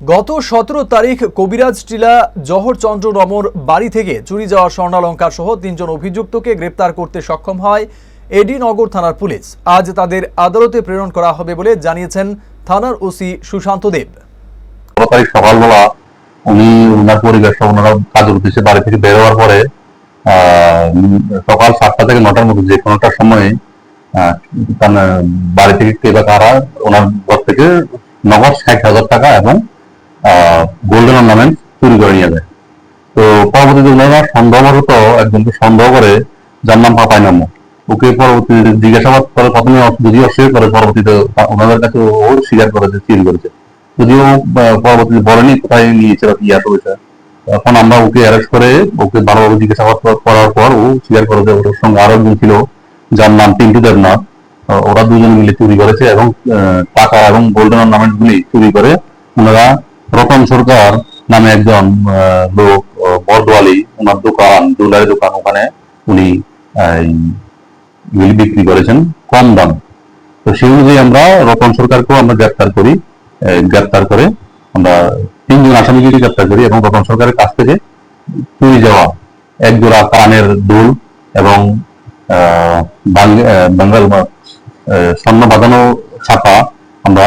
গত সতেরো তারিখ কবিরাজ টিলা জহরচন্দ্র রমর বাড়ি থেকে চুরি যাওয়া স্বর্ণালঙ্কার সহ তিনজন অভিযুক্তকে গ্রেপ্তার করতে সক্ষম হয় এডি নগর থানার পুলিশ। আজ তাদের আদালতে প্রেরণ করা হবে বলে জানিয়েছেন থানার ওসি সুশান্ত দেব। সকালবেলা উনি ওনার পরিবার সহ ওনারা কাজের উদ্দেশ্যে বাড়ি থেকে বের হওয়ার পরে সকাল সাতটা থেকে নটার মধ্যে যে কোনোটা সময় বাড়ি থেকে কে বা কারা, ওনার ঘর থেকে নগদ ষাট হাজার টাকা এবং গোল্ডেন অর্নামেন্ট চুরি করে নিয়ে যায়। তো পরবর্তীতে ওনারা সন্দেহবশত একজনকে সন্দেহ করে যার নাম পাপাই নাম। ওকে পরবর্তীতে জিজ্ঞাসাবাদ করে, প্রথমে যদিও অস্বীকার করে পরবর্তীতে ওনাদের কাছে ও স্বীকার করে যে চুরি করেছে। যদিও পরবর্তীতে বলেনি কোথায় নিয়েছে বা কি ইয়া করেছে এখন আমরা ওকে অ্যারেস্ট করে ওকে ভালোভাবে জিজ্ঞাসাবাদ করার পর ও স্বীকার করে যে ওর সঙ্গে আরও একজন ছিল, যার নাম পিন্টু দেবনাথ। ওরা দুজন মিলে চুরি করেছে এবং টাকা এবং গোল্ডেন অর্নামেন্ট গুলি চুরি করে ওনারা রতন সরকার নামে একজন লোক বরদোয়ালি ওনার দোকান জুয়েলারি দোকান ওখানে উনি বিক্রি করেছেন কম দাম। তো সেই অনুযায়ী আমরা রতন সরকারকেও আমরা গ্রেপ্তার করি গ্রেপ্তার করে আমরা তিনজন আসামিকে গ্রেপ্তার করি এবং রতন সরকারের কাছ থেকে চুরি যাওয়া এক জোড়া কানের দুল এবং আহ, বাং- আহ, বাঙ্গাল স্বর্ণ বাঁধানো ছাপা আমরা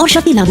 और शक्ति लागू